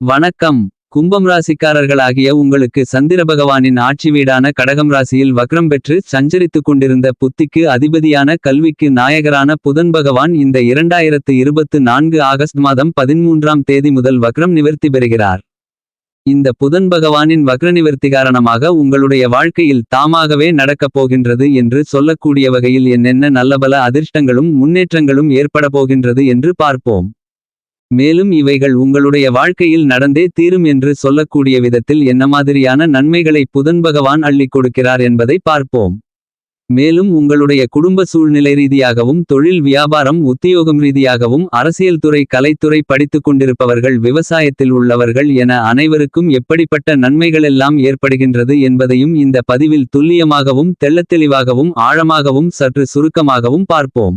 வணக்கம். கும்பம் ராசிக்காரர்களாகிய உங்களுக்கு சந்திர பகவானின் ஆட்சி வீடான கடகம் ராசியில் வக்ரம் பெற்று சஞ்சரித்துக் கொண்டிருந்த புத்திக்கு அதிபதியான கல்விக்கு நாயகரான புதன் பகவான் இந்த இரண்டாயிரத்து இருபத்து நான்கு ஆகஸ்ட் மாதம் பதிமூன்றாம் தேதி முதல் வக்ரம் நிவர்த்தி பெறுகிறார். இந்த புதன் பகவானின் வக்ர நிவர்த்தி காரணமாக உங்களுடைய வாழ்க்கையில் தாமாகவே நடக்கப் போகின்றது என்று சொல்லக்கூடிய வகையில் என்னென்ன நல்லபல அதிர்ஷ்டங்களும் முன்னேற்றங்களும் ஏற்பட போகின்றது என்று பார்ப்போம். மேலும் இவைகள் உங்களுடைய வாழ்க்கையில் நடந்தே தீரும் என்று சொல்லக்கூடிய விதத்தில் என்ன மாதிரியான நன்மைகளை புதன் பகவான் அள்ளிக் கொடுக்கிறார் என்பதை பார்ப்போம். மேலும் உங்களுடைய குடும்ப சூழ்நிலை ரீதியாகவும் தொழில் வியாபாரம் உத்தியோகம் ரீதியாகவும் அரசியல் துறை கலைத்துறை படித்துக் கொண்டிருப்பவர்கள் விவசாயத்தில் உள்ளவர்கள் என அனைவருக்கும் எப்படிப்பட்ட நன்மைகளெல்லாம் ஏற்படுகின்றது என்பதையும் இந்த பதிவில் துல்லியமாகவும் தெள்ளத்தெளிவாகவும் ஆழமாகவும் சற்று சுருக்கமாகவும் பார்ப்போம்.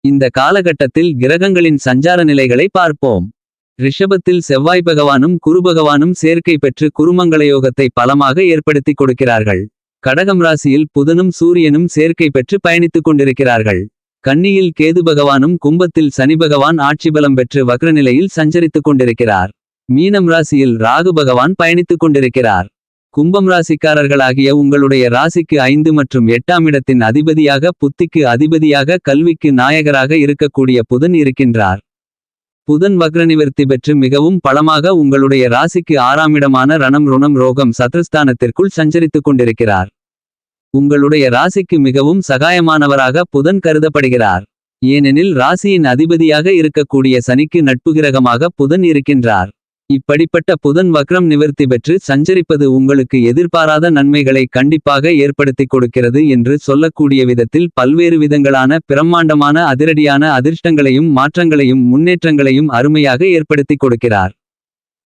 இந்த காலகட்டத்தில் கிரகங்களின் சஞ்சார நிலைகளை பார்ப்போம். ரிஷபத்தில் செவ்வாய் பகவானும் குரு பகவானும் சேர்க்கை பெற்று குருமங்கள யோகத்தை பலமாக ஏற்படுத்திக் கொடுக்கிறார்கள். கடகம் ராசியில் புதனும் சூரியனும் சேர்க்கை பெற்று பயணித்துக் கொண்டிருக்கிறார்கள். கன்னியில் கேது பகவானும் கும்பத்தில் சனி பகவான் ஆட்சி பலம் பெற்று வக்ரநிலையில் சஞ்சரித்துக் கொண்டிருக்கிறார். மீனம் ராசியில் ராகு பகவான் பயணித்துக் கொண்டிருக்கிறார். கும்பம் ராசிக்காரர்களாகிய உங்களுடைய ராசிக்கு ஐந்து மற்றும் எட்டாம் இடத்தின் அதிபதியாக புத்திக்கு அதிபதியாக கல்விக்கு நாயகராக இருக்கக்கூடிய புதன் இருக்கின்றார். புதன் வக்ரநிவர்த்தி பெற்று மிகவும் பலமாக உங்களுடைய ராசிக்கு ஆறாம் இடமான ரணம் ருணம் ரோகம் சத்ருஸ்தானத்திற்குள் சஞ்சரித்துக் கொண்டிருக்கிறார். உங்களுடைய ராசிக்கு மிகவும் சகாயமானவராக புதன் கருதப்படுகிறார். ஏனெனில் ராசியின் அதிபதியாக இருக்கக்கூடிய சனிக்கு நட்புகிரகமாக புதன் இருக்கின்றார். இப்படிப்பட்ட புதன் வக்ரம் நிவர்த்தி பெற்று சஞ்சரிப்பது உங்களுக்கு எதிர்பாராத நன்மைகளை கண்டிப்பாக ஏற்படுத்திக் கொடுக்கிறது என்று சொல்லக்கூடிய விதத்தில் பல்வேறு விதங்களான பிரம்மாண்டமான அதிரடியான அதிர்ஷ்டங்களையும் மாற்றங்களையும் முன்னேற்றங்களையும் அருமையாக ஏற்படுத்திக் கொடுக்கிறார்.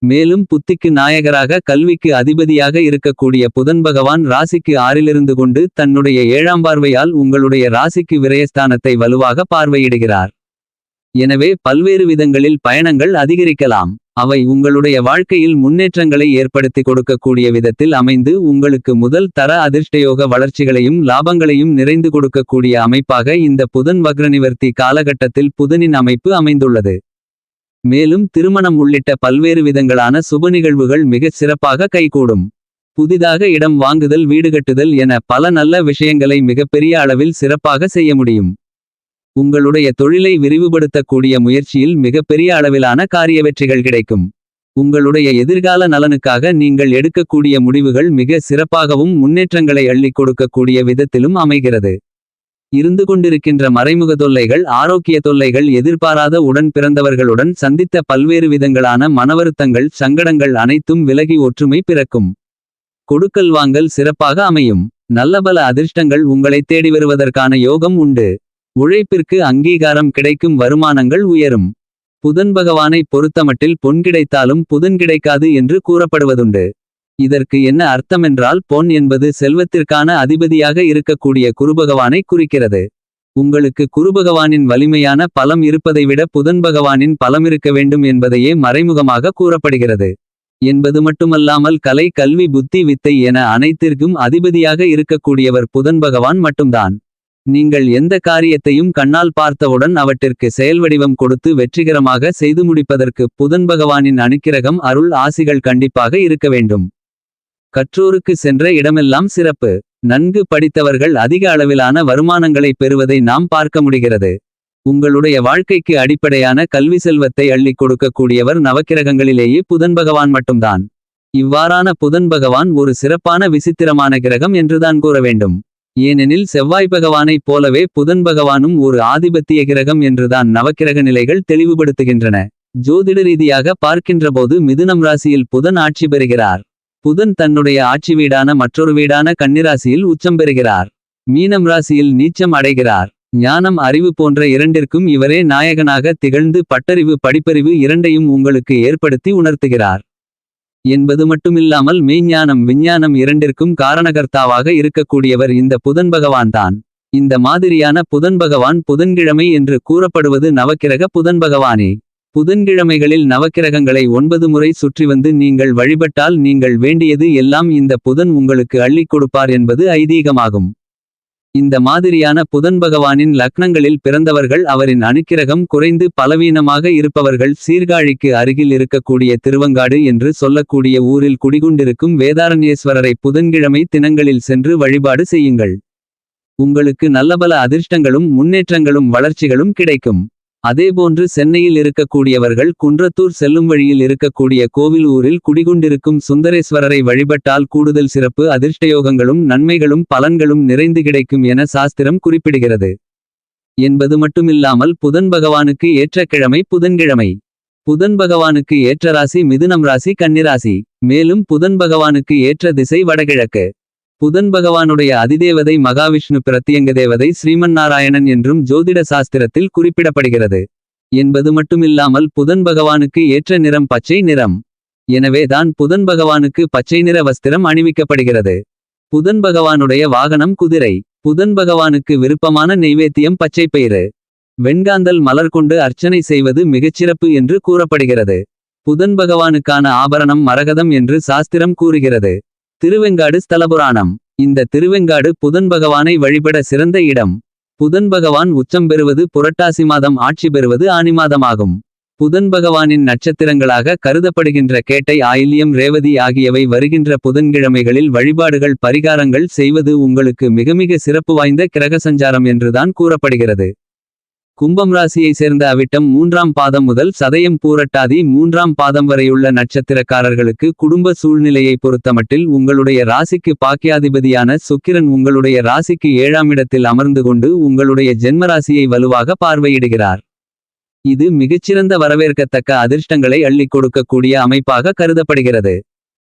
மேலும் புத்திக்கு நாயகராக கல்விக்கு அதிபதியாக இருக்கக்கூடிய புதன் பகவான் ராசிக்கு ஆறிலிருந்து கொண்டு தன்னுடைய ஏழாம் பார்வையால் உங்களுடைய ராசிக்கு விரயஸ்தானத்தை வலுவாக பார்வையிடுகிறார். எனவே பல்வேறு விதங்களில் பயணங்கள் அதிகரிக்கலாம். அவை உங்களுடைய வாழ்க்கையில் முன்னேற்றங்களை ஏற்படுத்தி கொடுக்கக்கூடிய விதத்தில் அமைந்து உங்களுக்கு முதல் தர அதிர்ஷ்டயோக வளர்ச்சிகளையும் லாபங்களையும் நிறைந்து கொடுக்கக்கூடிய அமைப்பாக இந்த புதன் வக்ரநிவர்த்தி காலகட்டத்தில் புதனின் அமைப்பு அமைந்துள்ளது. மேலும் திருமணம் உள்ளிட்ட பல்வேறு விதங்களான சுப நிகழ்வுகள் மிகச் சிறப்பாக கைகூடும். புதிதாக இடம் வாங்குதல் வீடு கட்டுதல் என பல நல்ல விஷயங்களை மிகப்பெரிய அளவில் சிறப்பாக செய்ய முடியும். உங்களுடைய தொழிலை விரிவுபடுத்தக்கூடிய முயற்சியில் மிகப்பெரிய அளவிலான காரிய வெற்றிகள் கிடைக்கும். உங்களுடைய எதிர்கால நலனுக்காக நீங்கள் எடுக்கக்கூடிய முடிவுகள் மிக சிறப்பாகவும் முன்னேற்றங்களை அள்ளிக் கொடுக்கக்கூடிய விதத்திலும் அமைகிறது. இருந்து கொண்டிருக்கின்ற மறைமுக தொல்லைகள் ஆரோக்கிய தொல்லைகள் எதிர்பாராத உடன் பிறந்தவர்களுடன் சந்தித்த பல்வேறு விதங்களான மனவருத்தங்கள் சங்கடங்கள் அனைத்தும் விலகி ஒற்றுமை பிறக்கும். கொடுக்கல் வாங்கல் சிறப்பாக அமையும். நல்லபல அதிர்ஷ்டங்கள் உங்களை தேடி வருவதற்கான யோகம் உண்டு. உழைப்பிற்கு அங்கீகாரம் கிடைக்கும் வருமானங்கள் உயரும். புதன் பகவானை பொறுத்தமட்டில் பொன் கிடைத்தாலும் புதன் கிடைக்காது என்று கூறப்படுவதுண்டு. இதற்கு என்ன அர்த்தமென்றால் பொன் என்பது செல்வத்திற்கான அதிபதியாக இருக்கக்கூடிய குருபகவானை குறிக்கிறது. உங்களுக்கு குருபகவானின் வலிமையான பலம் இருப்பதை விட புதன் பகவானின் பலம் இருக்க வேண்டும் என்பதையே மறைமுகமாக கூறப்படுகிறது. என்பது மட்டுமல்லாமல் கலை கல்வி புத்தி வித்தை என அனைத்திற்கும் அதிபதியாக இருக்கக்கூடியவர் புதன் பகவான் மட்டும்தான். நீங்கள் எந்த காரியத்தையும் கண்ணால் பார்த்தவுடன் அவற்றிற்கு செயல் வடிவம் கொடுத்து வெற்றிகரமாக செய்து முடிப்பதற்கு புதன் பகவானின் அனுக்கிரகம் அருள் ஆசிகள் கண்டிப்பாக இருக்க வேண்டும். கற்றோருக்கு சென்ற இடமெல்லாம் சிறப்பு. நன்கு படித்தவர்கள் அதிக அளவிலான வருமானங்களை பெறுவதை நாம் பார்க்க முடிகிறது. உங்களுடைய வாழ்க்கைக்கு அடிப்படையான கல்வி செல்வத்தை அள்ளிக் கொடுக்கக்கூடியவர் நவக்கிரகங்களிலேயே புதன் பகவான் மட்டும்தான். இவ்வாறான புதன் பகவான் ஒரு சிறப்பான விசித்திரமான கிரகம் என்றுதான் கூற வேண்டும். ஏனெனில் செவ்வாய் பகவானைப் போலவே புதன் பகவானும் ஒரு ஆதிபத்திய கிரகம் என்றுதான் நவக்கிரக நிலைகள் தெளிவுபடுத்துகின்றன. ஜோதிட ரீதியாக பார்க்கின்றபோது மிதுனம் ராசியில் புதன் ஆட்சி பெறுகிறார். புதன் தன்னுடைய ஆட்சி வீடான மற்றொரு வீடான கன்னிராசியில் உச்சம் பெறுகிறார். மீனம் ராசியில் நீச்சம் அடைகிறார். ஞானம் அறிவு போன்ற இரண்டிற்கும் இவரே நாயகனாக திகழ்ந்து பட்டறிவு படிப்பறிவு இரண்டையும் உங்களுக்கு ஏற்படுத்தி உணர்த்துகிறார். என்பது மட்டுமில்லாமல் மெய்ஞானம் விஞ்ஞானம் இரண்டிற்கும் காரணகர்த்தாவாக இருக்கக்கூடியவர் இந்த புதன் பகவான்தான் இந்த மாதிரியான புதன் பகவான் புதன்கிழமை என்று கூறப்படுவது நவக்கிரக புதன் பகவானே புதன்கிழமைகளில் நவக்கிரகங்களை ஒன்பது முறை சுற்றி வந்து நீங்கள் வழிபட்டால் நீங்கள் வேண்டியது எல்லாம் இந்த புதன் உங்களுக்கு அள்ளிக் கொடுப்பார் என்பது ஐதீகமாகும். இந்த மாதிரியான புதன் பகவானின் லக்னங்களில் பிறந்தவர்கள் அவரின் அணுக்கிரகம் குறைந்து பலவீனமாக இருப்பவர்கள் சீர்காழிக்கு அருகில் இருக்கக்கூடிய திருவங்காடு என்று சொல்லக்கூடிய ஊரில் குடிகொண்டிருக்கும் வேதாரண்யேஸ்வரரை புதன்கிழமை தினங்களில் சென்று வழிபாடு செய்யுங்கள். உங்களுக்கு நல்லபல அதிர்ஷ்டங்களும் முன்னேற்றங்களும் வளர்ச்சிகளும் கிடைக்கும். அதேபோன்று சென்னையில் இருக்கக்கூடியவர்கள் குன்றத்தூர் செல்லும் வழியில் இருக்கக்கூடிய கோவில் ஊரில் குடிகொண்டிருக்கும் சுந்தரேஸ்வரரை வழிபட்டால் கூடுதல் சிறப்பு அதிர்ஷ்டயோகங்களும் நன்மைகளும் பலன்களும் நிறைந்து கிடைக்கும் என சாஸ்திரம் குறிப்பிடுகிறது. என்பது மட்டுமில்லாமல் புதன் பகவானுக்கு ஏற்ற கிழமை புதன்கிழமை. புதன் பகவானுக்கு ஏற்ற ராசி மிதுனம் ராசி கன்னிராசி. மேலும் புதன் பகவானுக்கு ஏற்ற திசை வடகிழக்கு. புதன் பகவானுடைய அதிதேவதை மகாவிஷ்ணு பிரத்தியங்க தேவதை ஸ்ரீமன் நாராயணன் என்றும் ஜோதிட சாஸ்திரத்தில் குறிப்பிடப்படுகிறது. என்பது மட்டுமில்லாமல் புதன் பகவானுக்கு ஏற்ற நிறம் பச்சை நிறம். எனவே தான் புதன் பகவானுக்கு பச்சை நிற வஸ்திரம் அணிவிக்கப்படுகிறது. புதன் பகவானுடைய வாகனம் குதிரை. புதன் பகவானுக்கு விருப்பமான நெய்வேத்தியம் பச்சைப்பயிறு வெண்காந்தல் மலர் கொண்டு அர்ச்சனை செய்வது மிகச்சிறப்பு என்று கூறப்படுகிறது. புதன் பகவானுக்கான ஆபரணம் மரகதம் என்று சாஸ்திரம் கூறுகிறது. திருவெங்காடு ஸ்தலபுராணம். இந்த திருவெங்காடு புதன் பகவானை வழிபட சிறந்த இடம். புதன் பகவான் உச்சம் பெறுவது புரட்டாசி மாதம் ஆட்சி பெறுவது ஆனி மாதமாகும். புதன் பகவானின் நட்சத்திரங்களாக கருதப்படுகின்ற கேட்டை ஆயில்யம் ரேவதி ஆகியவை வருகின்ற புதன்கிழமைகளில் வழிபாடுகள் பரிகாரங்கள் செய்வது உங்களுக்கு மிக மிக சிறப்பு வாய்ந்த கிரக சஞ்சாரம் என்றுதான் கூறப்படுகிறது. கும்பம் ராசியை சேர்ந்த அவிட்டம் மூன்றாம் பாதம் முதல் சதயம் பூரட்டாதி மூன்றாம் பாதம் வரையுள்ள நட்சத்திரக்காரர்களுக்கு குடும்ப சூழ்நிலையை பொறுத்தமட்டில் உங்களுடைய ராசிக்கு பாக்கியாதிபதியான சுக்கிரன் உங்களுடைய ராசிக்கு ஏழாம் இடத்தில் அமர்ந்து கொண்டு உங்களுடைய ஜென்மராசியை வலுவாக பார்வையிடுகிறார். இது மிகச்சிறந்த வரவேற்கத்தக்க அதிர்ஷ்டங்களை அள்ளிக் கொடுக்கக்கூடிய அமைப்பாக கருதப்படுகிறது.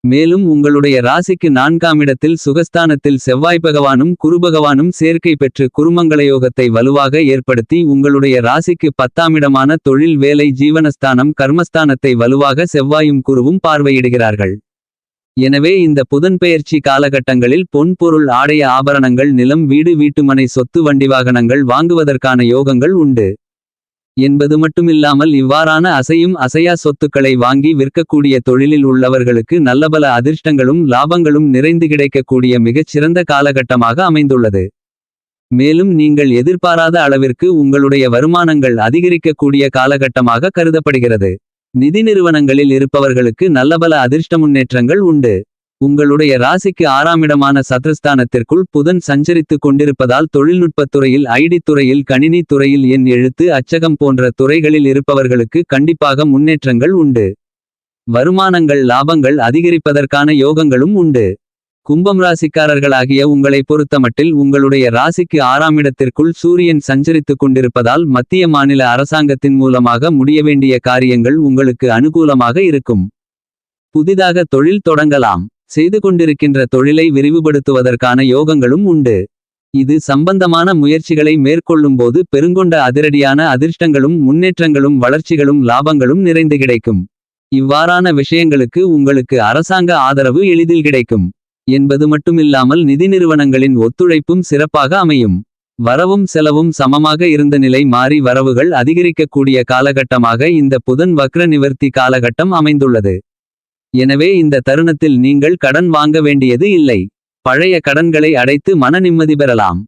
மேலும் உங்களுடைய ராசிக்கு நான்காம் இடத்தில் சுகஸ்தானத்தில் செவ்வாய் பகவானும் குருபகவானும் சேர்க்கை பெற்று குருமங்களயோகத்தை வலுவாக ஏற்படுத்தி உங்களுடைய ராசிக்கு பத்தாமிடமான தொழில் வேலை ஜீவனஸ்தானம் கர்மஸ்தானத்தை வலுவாக செவ்வாயும் குருவும் பார்வையிடுகிறார்கள். எனவே இந்த புதன்பெயர்ச்சி காலகட்டங்களில் பொன் பொருள் ஆடைய ஆபரணங்கள் நிலம் வீடு வீட்டுமனை சொத்து வண்டி வாகனங்கள் வாங்குவதற்கான யோகங்கள் உண்டு. என்பது மட்டுமில்லாமல் இவ்வாறான அசையும் அசையா சொத்துக்களை வாங்கி விற்கக்கூடிய தொழிலில் உள்ளவர்களுக்கு நல்லபல அதிர்ஷ்டங்களும் லாபங்களும் நிறைந்து கிடைக்கக்கூடிய மிகச் சிறந்த காலகட்டமாக அமைந்துள்ளது. மேலும் நீங்கள் எதிர்பாராத அளவிற்கு உங்களுடைய வருமானங்கள் அதிகரிக்கக்கூடிய காலகட்டமாக கருதப்படுகிறது. நிதி நிறுவனங்களில் இருப்பவர்களுக்கு நல்லபல அதிர்ஷ்ட முன்னேற்றங்கள் உண்டு. உங்களுடைய ராசிக்கு ஆறாமிடமான சத்ருஸ்தானத்திற்குள் புதன் சஞ்சரித்துக் கொண்டிருப்பதால் தொழில்நுட்பத் துறையில் ஐடி துறையில் கணினி துறையில் எண் எழுத்து அச்சகம் போன்ற துறைகளில் இருப்பவர்களுக்கு கண்டிப்பாக முன்னேற்றங்கள் உண்டு. வருமானங்கள் லாபங்கள் அதிகரிப்பதற்கான யோகங்களும் உண்டு. கும்பம் ராசிக்காரர்களாகிய உங்களை பொறுத்தமட்டில் உங்களுடைய ராசிக்கு ஆறாம் இடத்திற்குள் சூரியன் சஞ்சரித்துக் கொண்டிருப்பதால் மத்திய மாநில அரசாங்கத்தின் மூலமாக முடிய வேண்டிய காரியங்கள் உங்களுக்கு அனுகூலமாக இருக்கும். புதிதாக தொழில் தொடங்கலாம். செய்து கொண்டிருக்கின்ற தொழிலை விரிவுபடுத்துவதற்கான யோகங்களும் உண்டு. இது சம்பந்தமான முயற்சிகளை மேற்கொள்ளும்போது பெருங்கொண்ட அதிரடியான அதிர்ஷ்டங்களும் முன்னேற்றங்களும் வளர்ச்சிகளும் லாபங்களும் நிறைந்து கிடைக்கும். இவ்வாறான விஷயங்களுக்கு உங்களுக்கு அரசாங்க ஆதரவு எளிதில் கிடைக்கும். என்பது மட்டுமில்லாமல் நிதி நிறுவனங்களின் ஒத்துழைப்பும் சிறப்பாக அமையும். வரவும் செலவும் சமமாக இருந்த நிலை மாறி வரவுகள் அதிகரிக்கக்கூடிய காலகட்டமாக இந்த புதன் வக்ர நிவர்த்தி காலகட்டம் அமைந்துள்ளது. எனவே இந்த தருணத்தில் நீங்கள் கடன் வாங்க வேண்டியது இல்லை. பழைய கடன்களை அடைத்து மன நிம்மதி பெறலாம்.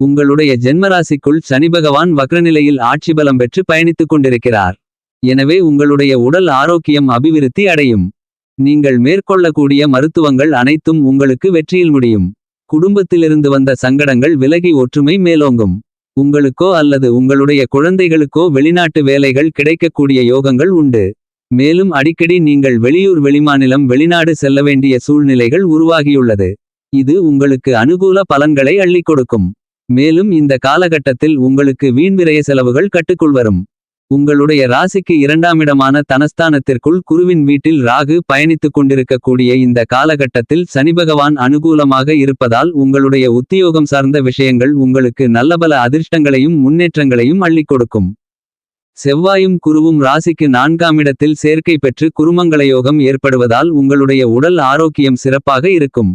உங்களுடைய ஜென்மராசிக்குள் சனி பகவான் வக்ரநிலையில் ஆட்சி பலம் பெற்று பயணித்துக் கொண்டிருக்கிறார். எனவே உங்களுடைய உடல் ஆரோக்கியம் அபிவிருத்தி அடையும். நீங்கள் மேற்கொள்ளக்கூடிய மருத்துவங்கள் அனைத்தும் உங்களுக்கு வெற்றியில் முடியும். குடும்பத்திலிருந்து வந்த சங்கடங்கள் விலகி ஒற்றுமை மேலோங்கும். உங்களுக்கோ அல்லது உங்களுடைய குழந்தைகளுக்கோ வெளிநாட்டு வேலைகள் கிடைக்கக்கூடிய யோகங்கள் உண்டு. மேலும் அடிக்கடி நீங்கள் வெளியூர் வெளிமாநிலம் வெளிநாடு செல்ல வேண்டிய சூழ்நிலைகள் உருவாகியுள்ளது. இது உங்களுக்கு அனுகூல பலன்களை அள்ளிக் கொடுக்கும். மேலும் இந்த காலகட்டத்தில் உங்களுக்கு வீண்விரைய செலவுகள் கட்டுக்குள் வரும். உங்களுடைய ராசிக்கு இரண்டாமிடமான தனஸ்தானத்திற்குள் குருவின் வீட்டில் ராகு பயணித்துக் கொண்டிருக்கக்கூடிய இந்த காலகட்டத்தில் சனிபகவான் அனுகூலமாக இருப்பதால் உங்களுடைய உத்தியோகம் சார்ந்த விஷயங்கள் உங்களுக்கு நல்லபல அதிர்ஷ்டங்களையும் முன்னேற்றங்களையும் அள்ளிக் கொடுக்கும். செவ்வாயும் குருவும் ராசிக்கு நான்காம் இடத்தில் சேர்க்கை பெற்று குருமங்களயோகம் ஏற்படுவதால் உங்களுடைய உடல் ஆரோக்கியம் சிறப்பாக இருக்கும்.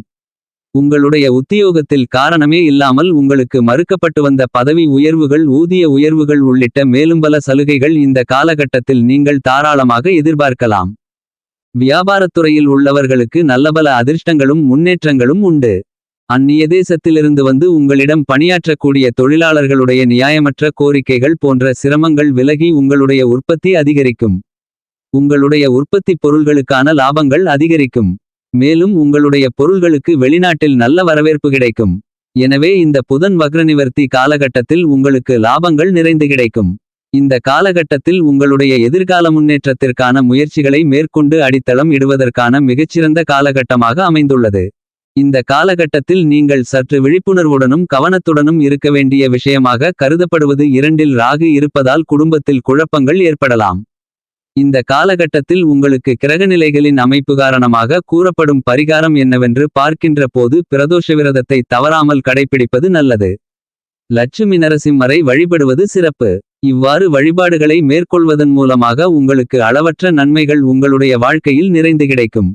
உங்களுடைய உத்தியோகத்தில் காரணமே இல்லாமல் உங்களுக்கு மறுக்கப்பட்டு வந்த பதவி உயர்வுகள் ஊதிய உயர்வுகள் உள்ளிட்ட மேலும் பல சலுகைகள் இந்த காலகட்டத்தில் நீங்கள் தாராளமாக எதிர்பார்க்கலாம். வியாபாரத்துறையில் உள்ளவர்களுக்கு நல்லபல அதிர்ஷ்டங்களும் முன்னேற்றங்களும் உண்டு. அந்நிய தேசத்திலிருந்து வந்து உங்களிடம் பணியாற்றக்கூடிய தொழிலாளர்களுடைய நியாயமற்ற கோரிக்கைகள் போன்ற சிரமங்கள் விலகி உங்களுடைய உற்பத்தி அதிகரிக்கும். உங்களுடைய உற்பத்தி பொருள்களுக்கான லாபங்கள் அதிகரிக்கும். மேலும் உங்களுடைய பொருள்களுக்கு வெளிநாட்டில் நல்ல வரவேற்பு கிடைக்கும். எனவே இந்த புதன் வக்ரநிவர்த்தி காலகட்டத்தில் உங்களுக்கு லாபங்கள் நிறைந்து கிடைக்கும். இந்த காலகட்டத்தில் உங்களுடைய எதிர்கால முன்னேற்றத்திற்கான முயற்சிகளை மேற்கொண்டு அடித்தளம் இடுவதற்கான மிகச்சிறந்த காலகட்டமாக அமைந்துள்ளது. இந்த காலகட்டத்தில் நீங்கள் சற்று விழிப்புணர்வுடனும் கவனத்துடனும் இருக்க வேண்டிய விஷயமாக கருதப்படுவது இரண்டில் ராகு இருப்பதால் குடும்பத்தில் குழப்பங்கள் ஏற்படலாம். இந்த காலகட்டத்தில் உங்களுக்கு கிரகநிலைகளின் அமைப்பு காரணமாக கூறப்படும் பரிகாரம் என்னவென்று பார்க்கின்ற போது பிரதோஷ விரதத்தை தவறாமல் கடைப்பிடிப்பது நல்லது. லட்சுமி நரசிம்மரை வழிபடுவது சிறப்பு. இவ்வாறு வழிபாடுகளை மேற்கொள்வதன் மூலமாக உங்களுக்கு அளவற்ற நன்மைகள் உங்களுடைய வாழ்க்கையில் நிறைந்து கிடைக்கும்.